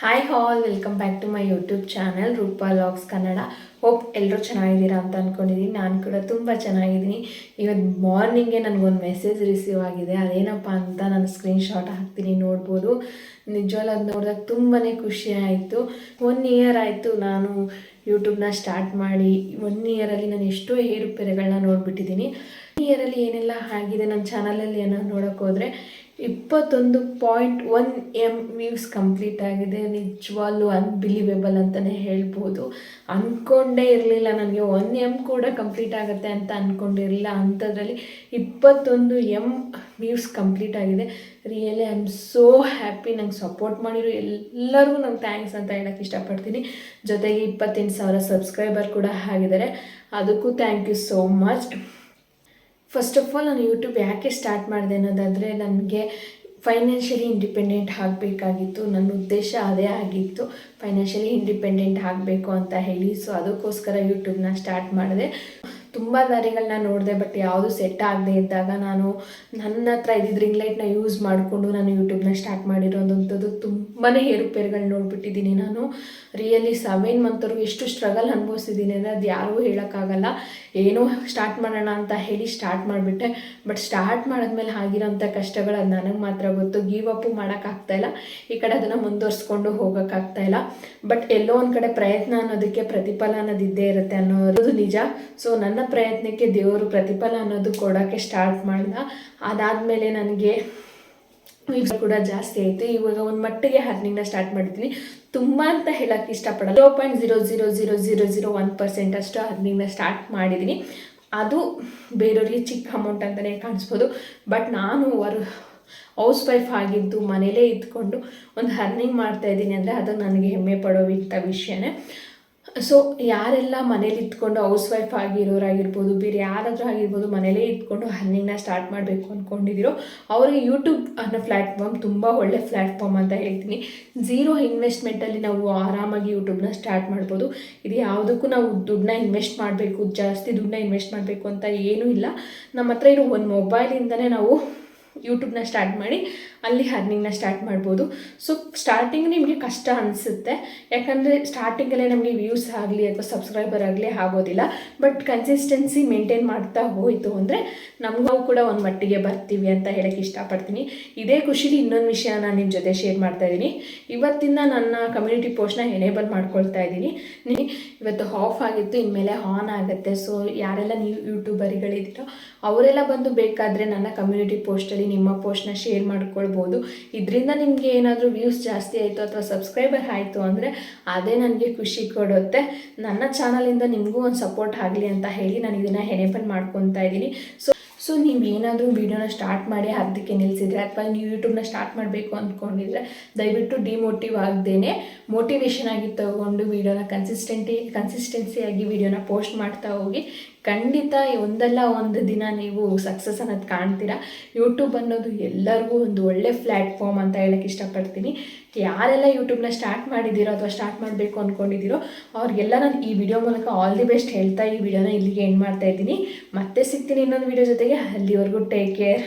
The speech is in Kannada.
Hi all welcome back to my YouTube channel Rupa vlogs Kannada hope ಎಲ್ಲರೂ ಚೆನ್ನಾಗಿದ್ದೀರಾ ಅಂತ ಅಂದ್ಕೊಂಡಿದ್ದೀನಿ ನಾನು ಕೂಡ ತುಂಬ ಚೆನ್ನಾಗಿದ್ದೀನಿ. ಇವತ್ತು ಮಾರ್ನಿಂಗೇ ನನಗೊಂದು ಮೆಸೇಜ್ ರಿಸೀವ್ ಆಗಿದೆ. ಅದೇನಪ್ಪ ಅಂತ ನಾನು ಸ್ಕ್ರೀನ್ಶಾಟ್ ಹಾಕ್ತೀನಿ, ನೋಡ್ಬೋದು. ನಿಜವಾಗ್ಲೂ ಅದು ನೋಡಿದಾಗ ತುಂಬಾ ಖುಷಿ ಆಯಿತು. ಒನ್ ಇಯರ್ ಆಯಿತು ನಾನು ಯೂಟ್ಯೂಬ್ನ ಸ್ಟಾರ್ಟ್ ಮಾಡಿ. ಒನ್ ಇಯರಲ್ಲಿ ನಾನು ಎಷ್ಟೋ ಏರುಪೇರುಗಳನ್ನ ನೋಡಿಬಿಟ್ಟಿದ್ದೀನಿ. ಇಯರಲ್ಲಿ ಏನೆಲ್ಲ ಆಗಿದೆ ನನ್ನ ಚಾನಲಲ್ಲಿ ಏನೋ ನೋಡೋಕ್ಕೋದ್ರೆ ಇಪ್ಪತ್ತೊಂದು point one M views complete ಆಗಿದೆ. ನಿಜವಾಗ್ಲೂ ಅನ್ಬಿಲಿವೇಬಲ್ ಅಂತಲೇ ಹೇಳ್ಬೋದು. ಅಂದ್ಕೊಂಡೇ ಇರಲಿಲ್ಲ ನನಗೆ. ಒನ್ ಎಂ ಕೂಡ ಕಂಪ್ಲೀಟ್ ಆಗುತ್ತೆ ಅಂತ ಅಂದ್ಕೊಂಡಿರಲಿಲ್ಲ ಅಂಥದ್ರಲ್ಲಿ ಇಪ್ಪತ್ತೊಂದು ಎಂ ವ್ಯೂಸ್ ಕಂಪ್ಲೀಟ್ ಆಗಿದೆ. Really I am so happy ನಂಗೆ ಸಪೋರ್ಟ್ ಮಾಡಿರೋ ಎಲ್ಲರಿಗೂ ನಂಗೆ ಥ್ಯಾಂಕ್ಸ್ ಅಂತ ಹೇಳೋಕ್ಕೆ ಇಷ್ಟಪಡ್ತೀನಿ. ಜೊತೆಗೆ ಇಪ್ಪತ್ತೆಂಟು ಸಾವಿರ ಸಬ್ಸ್ಕ್ರೈಬರ್ ಕೂಡ ಆಗಿದ್ದಾರೆ. ಅದಕ್ಕೂ thank you so much first of all ನಾನು ಯೂಟ್ಯೂಬ್ ಯಾಕೆ ಸ್ಟಾರ್ಟ್ ಮಾಡಿದೆ ಅನ್ನೋದಾದರೆ ನನಗೆ ಫೈನಾನ್ಷಿಯಲಿ ಇಂಡಿಪೆಂಡೆಂಟ್ ಆಗಬೇಕಾಗಿತ್ತು. ನನ್ನ ಉದ್ದೇಶ ಅದೇ ಆಗಿತ್ತು. ಫೈನಾನ್ಷಿಯಲಿ ಇಂಡಿಪೆಂಡೆಂಟ್ ಆಗಬೇಕು ಅಂತ ಹೇಳಿ. ಸೊ ಅದಕ್ಕೋಸ್ಕರ ಯೂಟ್ಯೂಬ್ನ ಸ್ಟಾರ್ಟ್ ಮಾಡಿದೆ. ತುಂಬ ದಾರಿಗಳನ್ನ ನೋಡಿದೆ ಬಟ್ ಯಾವುದು ಸೆಟ್ ಆಗದೆ ಇದ್ದಾಗ ನಾನು ನನ್ನ ಹತ್ರ ಇದ್ದಿದ್ದು ರಿಂಗ್ ಲೈಟ್ನ ಯೂಸ್ ಮಾಡಿಕೊಂಡು ನಾನು ಯೂಟ್ಯೂಬ್ನ ಸ್ಟಾರ್ಟ್ ಮಾಡಿರೋದಂಥದ್ದು ತುಂಬಾ ಏರುಪೇರುಗಳು ನೋಡಿಬಿಟ್ಟಿದ್ದೀನಿ ನಾನು. ರಿಯಲಿ ಸೆವೆನ್ ಮಂತ್ವರೆಗೂ ಎಷ್ಟು ಸ್ಟ್ರಗಲ್ ಅನುಭವಿಸಿದ್ದೀನಿ ಅಂದರೆ ಅದು ಯಾರಿಗೂ ಹೇಳೋಕ್ಕಾಗಲ್ಲ. ಏನೋ ಸ್ಟಾರ್ಟ್ ಮಾಡೋಣ ಅಂತ ಹೇಳಿ ಸ್ಟಾರ್ಟ್ ಮಾಡಿಬಿಟ್ಟೆ. ಬಟ್ ಸ್ಟಾರ್ಟ್ ಮಾಡಿದ್ಮೇಲೆ ಆಗಿರೋಂಥ ಕಷ್ಟಗಳು ಅದು ನನಗೆ ಮಾತ್ರ ಗೊತ್ತು. ಗೀವ್ ಅಪ್ಪು ಮಾಡೋಕ್ಕಾಗ್ತಾಯಿಲ್ಲ ಈ ಕಡೆ ಅದನ್ನು ಮುಂದುವರ್ಸ್ಕೊಂಡು ಹೋಗೋಕ್ಕಾಗ್ತಾಯಿಲ್ಲ ಬಟ್ ಎಲ್ಲೋ ಒಂದು ಕಡೆ ಪ್ರಯತ್ನ ಅನ್ನೋದಕ್ಕೆ ಪ್ರತಿಫಲ ಅನ್ನೋದು ಇದ್ದೇ ಇರುತ್ತೆ ಅನ್ನೋದು ನಿಜ. ಸೊ ನನ್ನ ಪ್ರಯತ್ನಕ್ಕೆ ದೇವರು ಪ್ರತಿಫಲ ಅನ್ನೋದು ಕೊಡೋಕ್ಕೆ ಸ್ಟಾರ್ಟ್ ಮಾಡಿದ. ಅದಾದಮೇಲೆ ನನಗೆ ವ್ಯೂಸ್ ಕೂಡ ಜಾಸ್ತಿ ಆಯಿತು. ಇವಾಗ ಒಂದು ಮಟ್ಟಿಗೆ ಹರ್ನಿಂಗ್ನ ಸ್ಟಾರ್ಟ್ ಮಾಡಿದ್ದೀನಿ. ತುಂಬ ಅಂತ ಹೇಳೋಕ್ಕೆ ಇಷ್ಟಪಡಲ್ಲ. Zero point zero zero zero zero zero one percent ಅಷ್ಟು ಹರ್ನಿಂಗ್ನ ಸ್ಟಾರ್ಟ್ ಮಾಡಿದ್ದೀನಿ. ಅದು ಬೇರೆಯವ್ರಿಗೆ ಚಿಕ್ಕ ಅಮೌಂಟ್ ಅಂತಲೇ ಕಾಣಿಸ್ಬೋದು. ಬಟ್ ನಾನು ವರ್ ಹೌಸ್ ವೈಫ್ ಆಗಿದ್ದು, ಮನೇಲೇ ಇದ್ಕೊಂಡು ಒಂದು ಹರ್ನಿಂಗ್ ಮಾಡ್ತಾ ಇದ್ದೀನಿ ಅಂದರೆ ಅದು ನನಗೆ ಹೆಮ್ಮೆ ಪಡೋವಿಂಥ ವಿಷಯನೇ. ಸೊ ಯಾರೆಲ್ಲ ಮನೇಲಿ ಇದ್ಕೊಂಡು ಹೌಸ್ ವೈಫ್ ಆಗಿರೋರಾಗಿರ್ಬೋದು, ಬೇರೆ ಯಾರಾದರೂ ಆಗಿರ್ಬೋದು ಮನೇಲೇ ಇದ್ಕೊಂಡು ಹರ್ನಿಂಗ್ನ ಸ್ಟಾರ್ಟ್ ಮಾಡಬೇಕು ಅಂದ್ಕೊಂಡಿದ್ದೀರೋ ಅವರಿಗೆ ಯೂಟ್ಯೂಬ್ ಅನ್ನೋ ಪ್ಲ್ಯಾಟ್ಫಾರ್ಮ್ ತುಂಬ ಒಳ್ಳೆ ಪ್ಲ್ಯಾಟ್ಫಾರ್ಮ್ ಅಂತ ಹೇಳ್ತೀನಿ. ಝೀರೋ ಇನ್ವೆಸ್ಟ್ಮೆಂಟಲ್ಲಿ ನಾವು ಆರಾಮಾಗಿ ಯೂಟ್ಯೂಬ್ನ ಸ್ಟಾರ್ಟ್ ಮಾಡ್ಬೋದು. ಇದು ಯಾವುದಕ್ಕೂ ನಾವು ದುಡ್ಡನ್ನ ಇನ್ವೆಸ್ಟ್ ಮಾಡಬೇಕು, ಜಾಸ್ತಿ ದುಡ್ಡನ್ನ ಇನ್ವೆಸ್ಟ್ ಮಾಡಬೇಕು ಅಂತ ಏನೂ ಇಲ್ಲ. ನಮ್ಮ ಹತ್ರ ಇರೋ ಒಂದು ಮೊಬೈಲಿಂದನೇ ನಾವು ಯೂಟ್ಯೂಬ್ನ ಸ್ಟಾರ್ಟ್ ಮಾಡಿ ಅಲ್ಲಿ ಹರ್ನಿಂಗ್ನ ಸ್ಟಾರ್ಟ್ ಮಾಡ್ಬೋದು. ಸೊ ಸ್ಟಾರ್ಟಿಂಗ್ ನಿಮಗೆ ಕಷ್ಟ ಅನಿಸುತ್ತೆ. ಯಾಕಂದರೆ ಸ್ಟಾರ್ಟಿಂಗಲ್ಲೇ ನಮಗೆ ವ್ಯೂಸ್ ಆಗಲಿ ಅಥವಾ ಸಬ್ಸ್ಕ್ರೈಬರ್ ಆಗಲಿ ಆಗೋದಿಲ್ಲ. ಬಟ್ ಕನ್ಸಿಸ್ಟೆನ್ಸಿ ಮೇಂಟೈನ್ ಮಾಡ್ತಾ ಹೋಯಿತು ಅಂದರೆ ನಮಗೂ ಕೂಡ ಒಂದು ಮಟ್ಟಿಗೆ ಬರ್ತೀವಿ ಅಂತ ಹೇಳೋಕ್ಕೆ ಇಷ್ಟಪಡ್ತೀನಿ. ಇದೇ ಖುಷಿಲಿ ಇನ್ನೊಂದು ವಿಷಯ ನಾನು ನಿಮ್ಮ ಜೊತೆ ಶೇರ್ ಮಾಡ್ತಾ ಇದ್ದೀನಿ. ಇವತ್ತಿಂದ ನನ್ನ ಕಮ್ಯುನಿಟಿ ಪೋಸ್ಟ್ನ ಎನೇಬಲ್ ಮಾಡ್ಕೊಳ್ತಾ ಇದ್ದೀನಿ. ಇವತ್ತು ಆಫ್ ಆಗಿತ್ತು, ಇನ್ಮೇಲೆ ಆನ್ ಆಗುತ್ತೆ. ಸೊ ಯಾರೆಲ್ಲ ನೀವು ಯೂಟ್ಯೂಬರಿಗಳಿದ್ದೀರೋ ಅವರೆಲ್ಲ ಬಂದು ಬೇಕಾದರೆ ನನ್ನ ಕಮ್ಯುನಿಟಿ ಪೋಸ್ಟಲ್ಲಿ ನಿಮ್ಮ ಪೋಸ್ಟ್ನ ಶೇರ್ ಮಾಡ್ಕೊಳ್ಬೋದು. ಇದರಿಂದ ನಿಮಗೆ ಏನಾದರೂ ವ್ಯೂಸ್ ಜಾಸ್ತಿ ಆಯಿತು ಅಥವಾ ಸಬ್ಸ್ಕ್ರೈಬರ್ ಆಯಿತು ಅಂದರೆ ಅದೇ ನನಗೆ ಖುಷಿ ಕೊಡುತ್ತೆ. ನನ್ನ ಚಾನಲಿಂದ ನಿಮಗೂ ಒಂದು ಸಪೋರ್ಟ್ ಆಗಲಿ ಅಂತ ಹೇಳಿ ನಾನು ಇದನ್ನು ಎನೇಬಲ್ ಮಾಡ್ಕೊತಾ ಇದ್ದೀನಿ. ಸೊ ಸೊ ನೀವು ಏನಾದರೂ ವೀಡಿಯೋನ ಸ್ಟಾರ್ಟ್ ಮಾಡಿ ಅರ್ಧಕ್ಕೆ ನಿಲ್ಲಿಸಿದ್ರೆ ಅಥವಾ ನೀವು ಯೂಟ್ಯೂಬ್ನ ಸ್ಟಾರ್ಟ್ ಮಾಡಬೇಕು ಅಂದ್ಕೊಂಡಿದ್ರೆ ದಯವಿಟ್ಟು ಡಿಮೋಟಿವ್ ಆಗದೇನೆ. ಮೋಟಿವೇಶನ್ ಆಗಿ ತಗೊಂಡು ವೀಡಿಯೋನ ಕನ್ಸಿಸ್ಟೆಂಟಿ ಕನ್ಸಿಸ್ಟೆನ್ಸಿಯಾಗಿ ವೀಡಿಯೋನ ಪೋಸ್ಟ್ ಮಾಡ್ತಾ ಹೋಗಿ. ಖಂಡಿತ ಒಂದಲ್ಲ ಒಂದು ದಿನ ನೀವು ಸಕ್ಸಸ್ ಅನ್ನೋದು ಕಾಣ್ತೀರಾ. ಯೂಟ್ಯೂಬ್ ಅನ್ನೋದು ಎಲ್ಲರಿಗೂ ಒಂದು ಒಳ್ಳೆ ಪ್ಲ್ಯಾಟ್ಫಾರ್ಮ್ ಅಂತ ಹೇಳಕ್ಕೆ ಇಷ್ಟಪಡ್ತೀನಿ. ಯಾರೆಲ್ಲ ಯೂಟ್ಯೂಬ್ನ ಸ್ಟಾರ್ಟ್ ಮಾಡಿದ್ದೀರೋ ಅಥವಾ ಸ್ಟಾರ್ಟ್ ಮಾಡಬೇಕು ಅಂದ್ಕೊಂಡಿದ್ದೀರೋ ಅವ್ರಿಗೆಲ್ಲ ನಾನು ಈ ವಿಡಿಯೋ ಮೂಲಕ ಆಲ್ ದಿ ಬೆಸ್ಟ್ ಹೇಳ್ತಾ ಈ ವಿಡಿಯೋನ ಇಲ್ಲಿಗೆ ಎಂಡ್ ಮಾಡ್ತಾ ಇದ್ದೀನಿ. ಮತ್ತೆ ಸಿಗ್ತೀನಿ ಇನ್ನೊಂದು ವಿಡಿಯೋ ಜೊತೆಗೆ. ಅಲ್ಲಿವರೆಗೂ ಟೇಕ್ ಕೇರ್